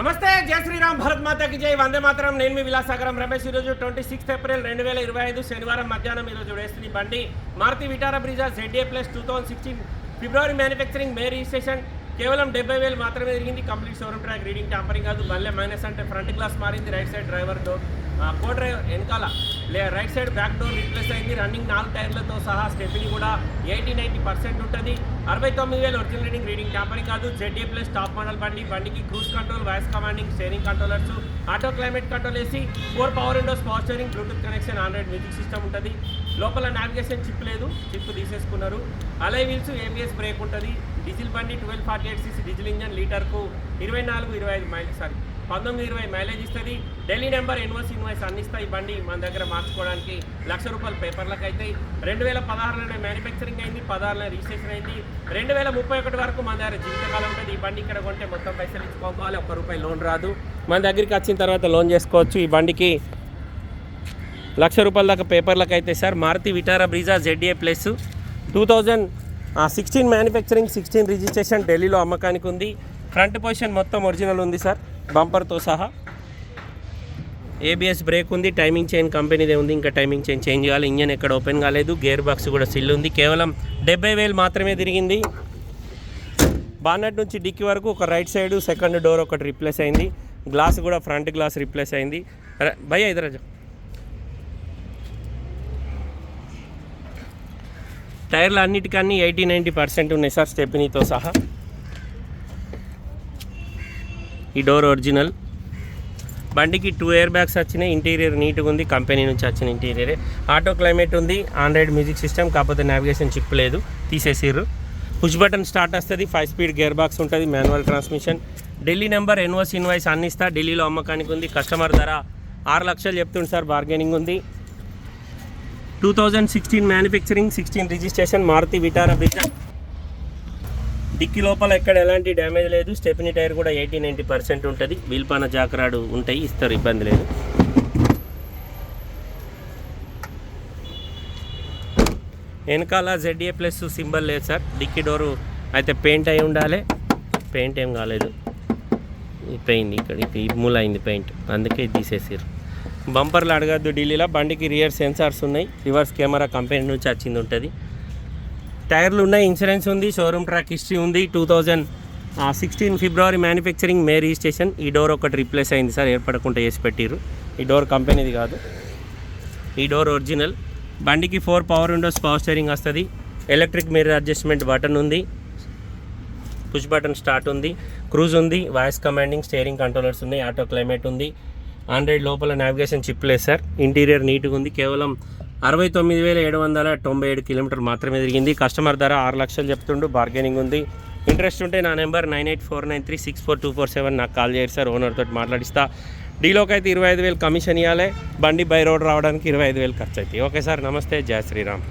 నమస్తే జయ శ్రీరామ్ భరత్ మాతకి జై. వందే మాత్రం. నేను మీ విలాసాగరం రమేష్. ఈరోజు ట్వంటీ సిక్స్త్ ఏప్రిల్ రెండు వేల ఇరవై ఐదు శనివారం మధ్యాహ్నం ఈరోజు వేస్తుంది బండి. Maruti Vitara Brezza ZA plus two thousand sixteen February manufacturing May registration కేవలం డెబ్బై వేలు మాత్రమే జరిగింది complete showroom track reading tampering కాదు. బల్లె మైనస్ అంటే ఫ్రంట్ గ్లాస్ మారింది. Right side driver door co driver వెనకాల లే right side back door replace అయింది. రన్నింగ్ నాలుగు టైర్లతో సహా స్టెప్ని కూడా ఎయిటీ నైంటీ పర్సెంట్ ఉంటుంది. అరవై తొమ్మిది వేలు ఒరిజినల్ రీడింగ్ రీడింగ్ ట్యాంపరింగ్ కాదు. జెడ్ఏ ప్లస్ టాప్ మోడల్ బండి బండికి cruise control voice commanding steering controllers auto climate control వేసి four power windows power steering Bluetooth connection Android music system ఉంటుంది. లోపల నావిగేషన్ చిప్ లేదు. చిప్ తీసేసుకున్నారు. అలై వీల్స్ ఏబిఎస్ బ్రేక్ ఉంటుంది. Diesel బండి twelve forty eight CC diesel engine లీటర్కు ఇరవై నాలుగు ఇరవై ఐదు మైల్స్ సారీ పంతొమ్మిది ఇరవై మైలేజ్ ఇస్తుంది. ఢిల్లీ నెంబర్ ఇన్వాయిస్ ఇన్వాయిస్ అన్ని ఇస్తాయి బండి మన దగ్గర మార్చుకోవడానికి. లక్ష రూపాయల పేపర్లకు అయితే రెండు వేల పదహారులోనే మ్యానుఫ్యాక్చరింగ్ అయింది పదహారులో రిజిస్ట్రేషన్ అయింది. రెండు వేల ముప్పై ఒకటి వరకు మన దగ్గర జీవితకాలం ఉంటుంది. ఈ బండి ఇక్కడ కొంటే మొత్తం పైసలు ఇచ్చుకోవాలి. ఒక్క రూపాయి లోన్ రాదు. మన దగ్గరికి వచ్చిన తర్వాత లోన్ చేసుకోవచ్చు. ఈ బండికి లక్ష రూపాయల దాకా పేపర్లకు అయితే sir. Maruti Vitara Brezza Z A plus two thousand sixteen manufacturing sixteen registration ఢిల్లీలో అమ్మకానికి ఉంది ఫ్రంట్ పొజిషన్ మొత్తం ఒరిజినల్ ఉంది సార్ బంపర్తో సహా ఏబిఎస్ బ్రేక్ ఉంది టైమింగ్ చైన్ కంపెనీదే ఉంది ఇంకా టైమింగ్ చైన్ చేంజ్ చేయాలి ఇంజన్ ఎక్కడ ఓపెన్ కాలేదు గేర్ బాక్స్ కూడా సిల్ ఉంది కేవలం డెబ్బై వేలు మాత్రమే తిరిగింది. బాన్నట్ నుంచి డిక్కి వరకు ఒక రైట్ సైడ్ సెకండ్ డోర్ ఒకటి రిప్లేస్ అయింది గ్లాస్ కూడా ఫ్రంట్ గ్లాస్ రిప్లేస్ అయింది. భయ భయ్యా టైర్లు అన్నిటికన్నీ ఎయిటీ నైంటీ పర్సెంట్ ఉన్నాయి సార్ స్టెప్నీతో సహా. ఈ డోర్ ఒరిజినల్. బండికి టూ ఇయర్ బ్యాగ్స్ వచ్చినాయి. ఇంటీరియర్ నీట్గా ఉంది. కంపెనీ నుంచి వచ్చిన ఇంటీరియరే ఆటో క్లైమేట్ ఉంది. ఆండ్రాయిడ్ మ్యూజిక్ సిస్టమ్ కాకపోతే నావిగేషన్ చిప్ లేదు. తీసేసిర్రు. పుష్ బటన్ స్టార్ట్ వస్తుంది. ఫైవ్ స్పీడ్ గేర్ బాక్స్ ఉంటుంది మాన్యువల్ ట్రాన్స్మిషన్ ఢిల్లీ నెంబర్ ఎన్వోస్ ఇన్వాయిస్ అన్ని ఇస్తా. ఢిల్లీలో అమ్మకానికి ఉంది. కస్టమర్ ధర ఆరు లక్షలు చెప్తుంది సార్. బార్గెనింగ్ ఉంది. Two thousand sixteen manufacturing sixteen registration Maruti Vitara Brezza dickey లోపల ఎక్కడ ఎలాంటి డ్యామేజ్ లేదు. స్టెప్నీ టైర్ కూడా ఎయిటీ నైంటీ పర్సెంట్ ఉంటుంది. వీల్పాన జాకరాడు ఉంటాయి. ఇస్తారు ఇబ్బంది లేదు. వెనకాల జెడ్ఏ ప్లస్ సింబల్ లేదు సార్. డిక్కీ డోరు అయితే పెయింట్ అయి ఉండాలి. పెయింట్ ఏం కాలేదు. పెయింట్ ఇక్కడ ఈ మూల అయింది పెయింట్. అందుకే తీసేసారు బంపర్లు అడగద్దు ఢిల్లీలో. బండికి రియర్ సెన్సార్స్ ఉన్నాయి. రివర్స్ కెమెరా కంపెనీ నుంచి వచ్చింది ఉంటుంది. టైర్లు ఉన్నాయి ఇన్సూరెన్స్ ఉంది షోరూమ్ ట్రాక్ హిస్టరీ ఉంది. Two thousand sixteen February manufacturing May registration ఈ డోర్ ఒకటి రీప్లేస్ అయింది సార్ ఏర్పడకుండా వేసి పెట్టిరు ఈ డోర్ కంపెనీది కాదు. ఈ డోర్ ఒరిజినల్. బండికి four power windows power steering వస్తుంది. ఎలక్ట్రిక్ మిర్రర్ అడ్జస్ట్మెంట్ బటన్ ఉంది. పుష్ బటన్ స్టార్ట్ ఉంది. క్రూజ్ ఉంది. వాయిస్ కమాండింగ్ స్టీరింగ్ కంట్రోలర్స్ ఉన్నాయి. ఆటో క్లైమేట్ ఉంది. ఆండ్రాయిడ్ లోపల నావిగేషన్ చిప్ లేదు సార్. ఇంటీరియర్ నీట్గా ఉంది. కేవలం అరవై తొమ్మిది వేల ఏడు వందల తొంభై ఏడు కిలోమీటర్ మాత్రమే తిరిగింది. కస్టమర్ ధర ఆరు లక్షలు చెప్తుండు బార్గెనింగ్ ఉంది. ఇంట్రెస్ట్ ఉంటే నా number nine eight four nine three six four two four seven నాకు కాల్ చేయరు సార్ ఓనర్ తోటి మాట్లాడిస్తా. డీలోకి అయితే ఇరవై ఐదు వేలు కమిషన్ ఇవ్వాలి బండి బై రోడ్ రావడానికి ఇరవై ఐదు వేలు ఖర్చు అవుతాయి ఓకే సార్ నమస్తే జయ శ్రీరామ్.